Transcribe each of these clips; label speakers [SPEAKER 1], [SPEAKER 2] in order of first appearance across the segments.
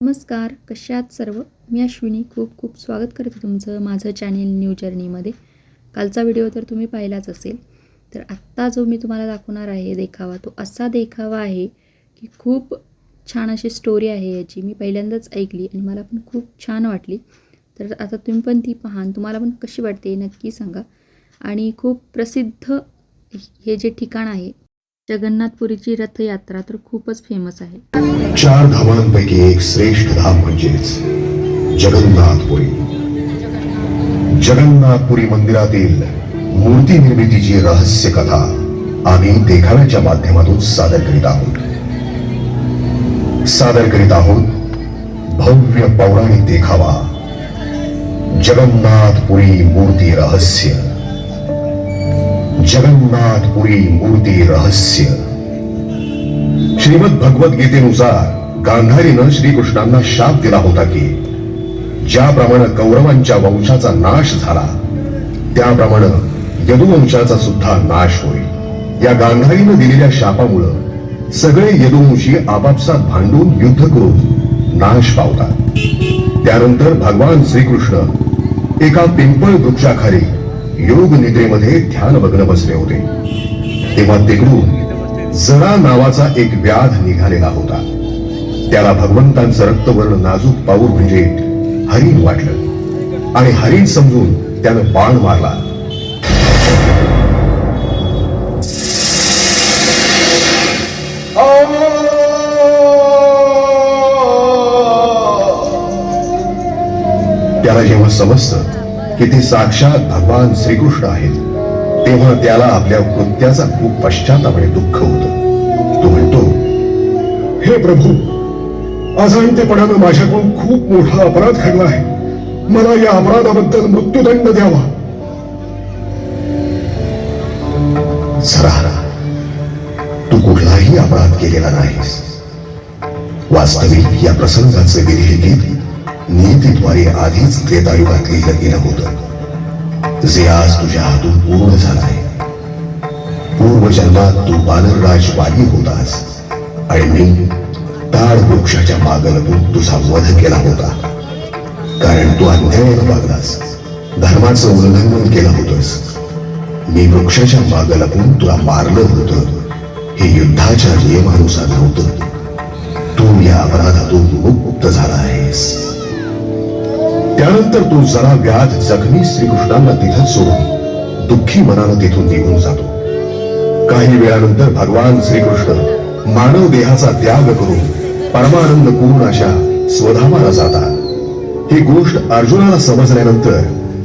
[SPEAKER 1] नमस्कार कशात आहात सर्व? मी अश्विनी. खूप खूप स्वागत करते तुमचं माझं चॅनेल न्यू जर्नीमध्ये कालचा व्हिडिओ तर तुम्ही पाहिलाच असेल. तर आत्ता जो मी तुम्हाला दाखवणार आहे देखावा तो असा देखावा आहे की खूप छान अशी स्टोरी आहे याची. मी पहिल्यांदाच ऐकली आणि मला पण खूप छान वाटली. तर आता तुम्ही पण ती पहा तुम्हाला पण कशी वाटते नक्की सांगा. आणि खूप प्रसिद्ध हे जे ठिकाण आहे जगन्नाथपुरीची रथयात्रा तर खूपच फेमस आहे.
[SPEAKER 2] चार धामांपैकी एक श्रेष्ठ धाम म्हणजेच जगन्नाथपुरी. जगन्नाथपुरी मंदिरातील मूर्ती निर्मितीची रहस्य कथा आम्ही देखाव्याच्या माध्यमातून सादर करीत आहोत. सादर करीत आहोत भव्य पौराणिक देखावा जगन्नाथपुरी मूर्ती रहस्य. जगन्नाथपुरी मूर्ती रहस्य. श्रीमद भगवत गीतेनुसार गांधारीनं श्रीकृष्णांना शाप दिला होता की ज्याप्रमाणे कौरवांच्या वंशाचा नाश झाला त्याप्रमाणे यदुवंशाचा सुद्धा नाश होईल. या गांधारीनं दिलेल्या शापामुळं सगळे यदुवंशी आपापसात भांडून युद्ध करून नाश पावतात. त्यानंतर भगवान श्रीकृष्ण एका पिंपळ वृक्षाखाली योग निद्रेमध्ये ध्यानमग्न बसले होते. तेव्हा तिकडून जरा नावाचा एक व्याध निघालेला होता. त्याला भगवंतांचं रक्तवर्ण नाजूक पाऊल म्हणजे हरिण वाटलं. आणि हरिण समजून त्यानं बाण मारला. त्याला जेव्हा समजतं की ते साक्षात भगवान श्रीकृष्ण आहेत तेव्हा त्याला आपल्या कृत्याचा खूप पश्चाताप आणि दुःख होतं. तो म्हणतो हे प्रभू अजाणतेपणानं माझ्याकडून खूप मोठा अपराध घडला आहे. मला या अपराधाबद्दल मृत्यूदंड द्यावा. जरा तू कुठलाही अपराध केलेला नाहीस. वास्तविक या प्रसंगाचे विधेयक नीतीद्वारे आधीच त्रेतायुगात लिहिलं गेलं होतं. जसे आज तुझ्या हातून पूर्ण झालाय. पूर्व जन्मात तू बानरराज वाली होतास आणि मी ताड वृक्षाच्या मागं तुझा वध केला होता. कारण तू अन्यायानं वागलास धर्माचं उल्लंघन केलं होतंस. मी वृक्षाच्या मागं तुला मारलं होतं. हे युद्धाच्या नियमानुसार नव्हतं. तू या अपराधातून मुक्त झाला आहेस. त्यानंतर तो जरा व्याध जखमी श्रीकृष्णांना तिथंच सोडून दुःखी मनानं तिथून निघून जातो. काही वेळानंतर भगवान श्रीकृष्ण मानव देहाचा त्याग करून परमानंद पूर्ण अशा स्वधामाला जातात. ही गोष्ट अर्जुनाला समजल्यानंतर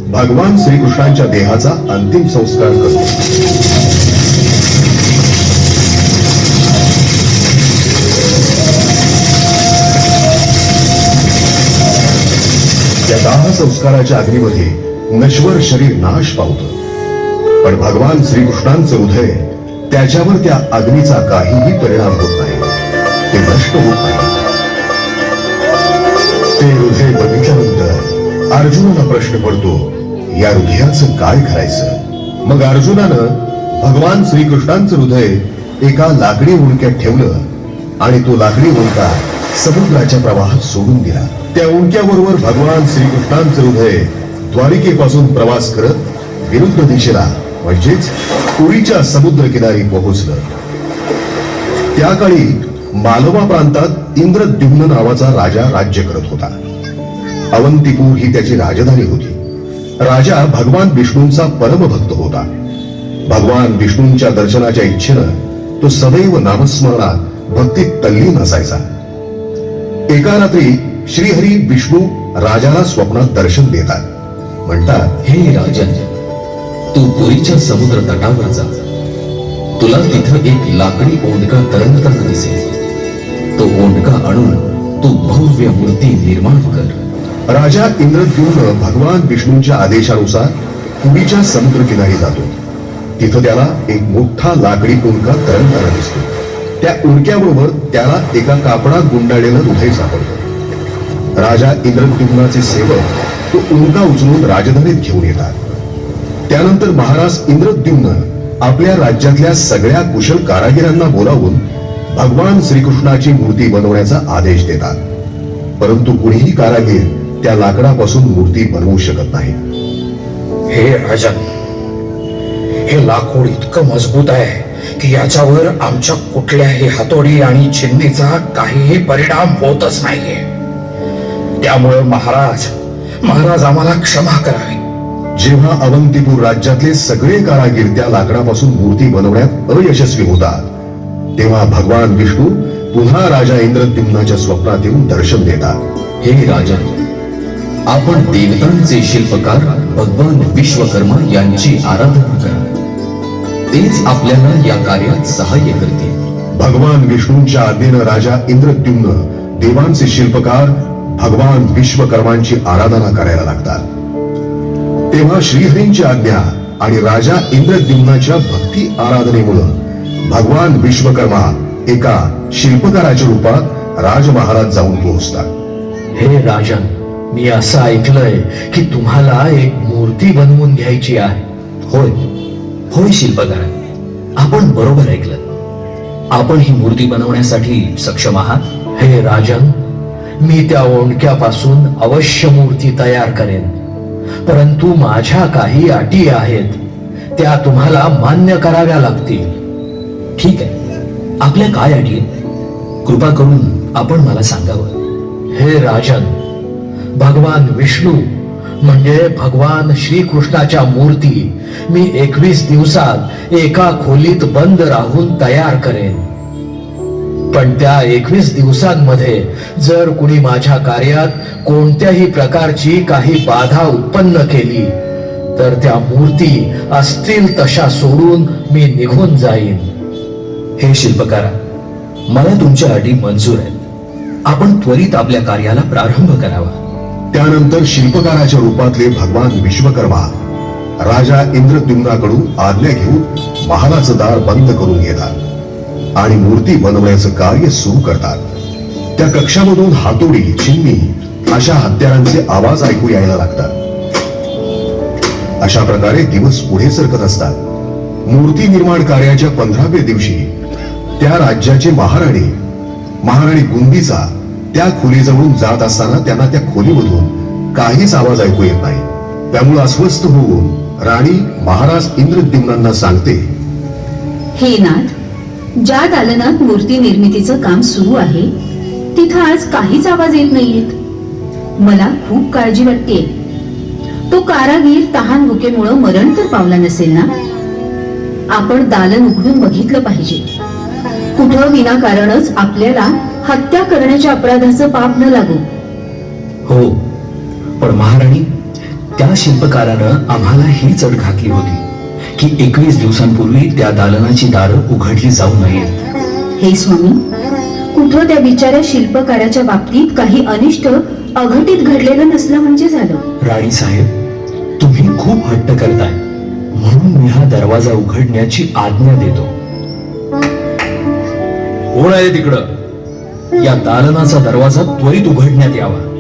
[SPEAKER 2] भगवान श्रीकृष्णांच्या देहाचा अंतिम संस्कार करतो. त्या दाह संस्काराच्या अग्नीमध्ये नश्वर शरीर नाश पावतं. पण भगवान श्रीकृष्णांचं हृदय त्याच्यावर त्या अग्नीचा काहीही परिणाम होत नाही. ते नष्ट होत नाही. ते हृदय बघितल्यानंतर अर्जुनाला प्रश्न पडतो या हृदयाचं काय करायचं? मग अर्जुनानं भगवान श्रीकृष्णांचं हृदय एका लाकडी उंडक्यात ठेवलं आणि तो लाकडी उणका समुद्राच्या प्रवाहात सोडून दिला. त्या उडक्याबरोबर भगवान श्रीकृष्णांचं हृदय द्वारिकेपासून प्रवास करत विरुद्ध दिशेला म्हणजेच पुरीच्या समुद्र किनारी पोहोचलं. त्या काळी मालवा प्रांतात इंद्रद्युम्न नावाचा राजा राज्य करत होता. अवंतीपूर ही त्याची राजधानी होती. राजा भगवान विष्णूंचा परमभक्त होता. भगवान विष्णूंच्या दर्शनाच्या इच्छेनं तो सदैव नामस्मरणात भक्तीत तल्लीन असायचा. एका रात्री श्रीहरी विष्णू राजाला स्वप्नात दर्शन देतात. म्हणतात
[SPEAKER 3] हे राजन तू पुरीच्या समुद्र तटावर जा. तुला तिथं एक लाकडी ओंडका तरंगताना दिसेल. तो ओंडका आणून तू भव्य मूर्ती निर्माण कर.
[SPEAKER 2] राजा इंद्रद्युम्न भगवान विष्णूंच्या आदेशानुसार पुरीच्या समुद्र किनारी जातो. तिथं त्याला एक मोठा लाकडी उंडका तरंगताना दिसतो. त्या उंडक्याबरोबर त्याला एका कापडात गुंडाळलेलं हृदय सापडतं. राजा इंद्रद्युम्नाचे सेवक तो उंडका उचलून राजधानीत घेऊन येतात. त्यानंतर महाराज इंद्रद्युम्न आपल्या राज्यातल्या सगळ्या कुशल कारागिरांना बोलावून भगवान श्रीकृष्णाची मूर्ती बनवण्याचा आदेश देतात. परंतु कुणीही कारागीर त्या लाकडापासून मूर्ती बनवू शकत नाही.
[SPEAKER 4] हे राजन हे लाकूड इतकं मजबूत आहे की याच्यावर आमच्या कुठल्याही हातोडी आणि चिन्नीचा काहीही परिणाम होतच नाहीये. त्यामुळे महाराज महाराज आम्हाला क्षमा करावी.
[SPEAKER 2] जेव्हा अवंतीपूर राज्यातले सगळे कारागीर त्या लाकडापासून मूर्ती बनवण्यात अयशस्वी होतात तेव्हा भगवान विष्णू पुन्हा राजा इंद्रद्युम्नाच्या स्वप्नात येऊन दर्शन देतात.
[SPEAKER 3] हे राजा आपण देवतांचे शिल्पकार भगवान विश्वकर्मा यांची आराधना करा. तेच आपल्याला या कार्यात सहाय्य करतील.
[SPEAKER 2] भगवान विष्णूंच्या आज्ञेनं राजा इंद्रद्युम्न देवांचे शिल्पकार भगवान विश्वकर्मांची आराधना करायला लागतात. तेव्हा श्रीहरींची आज्ञा आणि राजा इंद्रद्युम्नाच्या भक्ती आराधनेमुळं भगवान विश्वकर्मा एका शिल्पकाराच्या रूपात राजमहालात जाऊन पोहोचतात.
[SPEAKER 4] हे राजन मी असं ऐकलंय की तुम्हाला एक मूर्ती बनवून घ्यायची आहे.
[SPEAKER 3] होय होय शिल्पकार आपण बरोबर ऐकलं. आपण ही मूर्ती बनवण्यासाठी सक्षम आहात?
[SPEAKER 4] हे राजन मी त्या ओंडक्यापासून अवश्य मूर्ती तयार करेन. परंतु माझ्या काही अटी आहेत त्या तुम्हाला मान्य कराव्या लागतील.
[SPEAKER 3] ठीक आहे. आपल्या काय अटी आहेत? कृपा करून आपण मला सांगावं.
[SPEAKER 4] हे राजन भगवान विष्णू म्हणजे भगवान श्रीकृष्णाच्या मूर्ती मी एकवीस दिवसात एका खोलीत बंद राहून तयार करेन. पण त्या एकवीस दिवसांमध्ये जर कुणी माझ्या कार्यात कोणत्याही प्रकारची काही बाधा उत्पन्न केली तर त्या मूर्ती असतील तशा सोडून मी निघून जाईन.
[SPEAKER 3] हे शिल्पकारा मला तुमच्या अटी मंजूर आहेत. आपण त्वरित आपल्या कार्याला प्रारंभ करावा.
[SPEAKER 2] त्यानंतर शिल्पकाराच्या रूपातले भगवान विश्वकर्मा राजा इंद्रद्युम्नाकडून आज्ञा घेऊन महालाचं दार बंद करून घेतात आणि मूर्ती बनवण्याचं कार्य सुरू करतात. त्या कक्षामधून हातोडी चिमणी अशा हत्यारांचे आवाज ऐकू यायला लागतात. अशा प्रकारे दिवस पुढे सरकत असतात. मूर्ती निर्माण कार्याच्या पंधराव्या दिवशी त्या राज्याचे महाराणी महाराणी गुंदीचा त्या खोलीजवळून जात असताना त्यांना त्या खोलीमधून काहीच आवाज ऐकू येत नाही. त्यामुळे अस्वस्थ होऊन राणी महाराज इंद्रद्युम्नांना सांगते
[SPEAKER 5] हे नाथ ज्या दालनात मूर्ती निर्मितीचं काम सुरू आहे तिथं आज काहीच आवाज येत नाहीयेत. मला खूप काळजी वाटते तो कारागीर तहान भुकेमुळं मरण तर पावला नसेल ना? आपण दालन उघडून बघितलं पाहिजे. कुठं विनाकारणच आपल्याला हत्या करण्याच्या अपराधाचं पाप न लागू.
[SPEAKER 3] हो पण महाराणी त्या शिल्पकारानं आम्हाला ही चढ घातली होती. की एकवीस दिवसांपूर्वी त्या दालनाची दारं उघडली जाऊ नयेत.
[SPEAKER 5] हे स्वामी कुठं त्या बिचाऱ्या शिल्पकाराच्या बाबतीत काही अनिष्ट अघटित घडलेलं नसलं म्हणजे झालं?
[SPEAKER 3] राणी साहेब तुम्ही खूप हट्ट करताय. म्हणून मी हा दरवाजा उघडण्याची आज्ञा देतो. कोण आहे तिकडं? या दालनाचा दरवाजा त्वरित उघडण्यात यावा.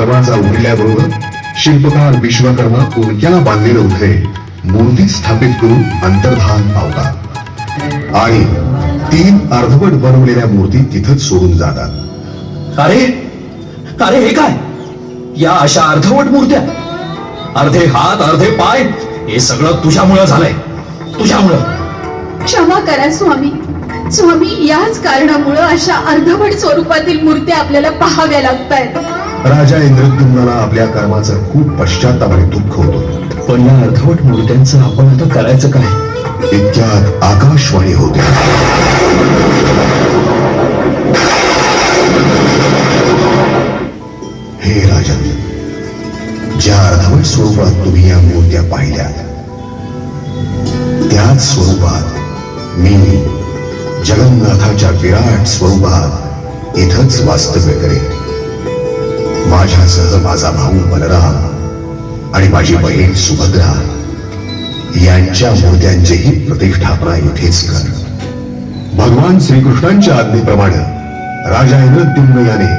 [SPEAKER 2] दरवाजा उघडल्याबरोबर शिल्पकार विश्वकर्मा उरक्याला बांधलेलं उठे मूर्ती स्थापित करून अंतर्धान पावतात. आणि तीन अर्धवट बनवलेल्या मूर्ती तिथंच सोडून जातात.
[SPEAKER 3] अरे अरे हे काय? या अशा अर्धवट मूर्त्या? अर्धे हात अर्धे पाय हे सगळं तुझ्यामुळं झालंय. तुझ्यामुळं.
[SPEAKER 6] क्षमा करा स्वामी. स्वामी याच कारणामुळं अशा अर्धवट स्वरूपातील मूर्त्या आपल्याला पाहाव्या लागतायत.
[SPEAKER 2] राजा इंद्रद्युम्नाला आपल्या कर्माचं खूप पश्चाताप आणि दुःख होतो
[SPEAKER 3] पण या अर्धवट मूर्त्यांचं आपण आता करायचं काय?
[SPEAKER 2] इतक्यात आकाशवाणी होते. हे राजा ज्या अर्धवट स्वरूपात तुम्ही या मूर्त्या पाहिल्या त्याच स्वरूपात मी जगन्नाथाच्या विराट स्वरूपात इथंच वास्तव्य करेन. माझ्यासह माझा भाऊ बलराम आणि माझी बहीण सुभद्रा यांच्या मूर्त्यांचीही प्रतिष्ठापना इथेच कर. भगवान श्रीकृष्णांच्या आज्ञेप्रमाणे राजा इंद्रद्युम्न याने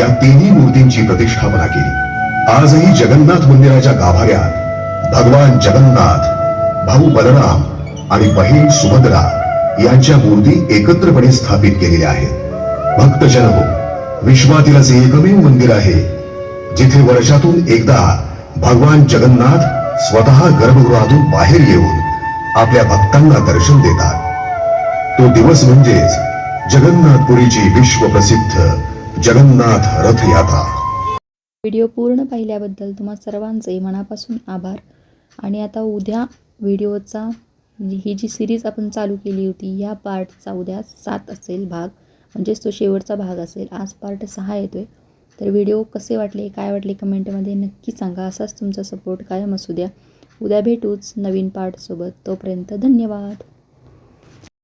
[SPEAKER 2] या तिन्ही मूर्तींची प्रतिष्ठापना केली. आजही जगन्नाथ मंदिराच्या गाभाऱ्यात भगवान जगन्नाथ भाऊ बलराम आणि बहीण सुभद्रा यांच्या मूर्ती एकत्रपणे स्थापित केलेल्या आहेत. भक्तजन हो विश्वातील असे एकमेव मंदिर आहे जिथे वर्षातून एकदा भगवान जगन्नाथ स्वतः गर्भगृहातून बाहेर येऊन आपल्या भक्तांना दर्शन देतात. तो दिवस म्हणजेच जगन्नाथपुरीची विश्वप्रसिद्ध जगन्नाथ रथयात्रा.
[SPEAKER 1] व्हिडिओ पूर्ण पाहिल्याबद्दल तुम्हा सर्वांचे मनापासून आभार. आणि आता उद्या व्हिडिओचा ही जी सिरीज आपण चालू केली होती या पार्टचा उद्या सात असेल भाग. म्हणजेच तो शेवटचा भाग असेल आज पार्ट सहा येतो आहे तर व्हिडिओ कसे वाटले काय वाटले कमेंटमध्ये नक्की सांगा. असाच तुमचा सपोर्ट कायम असू द्या. उद्या भेटूच नवीन पार्टसोबत तोपर्यंत धन्यवाद.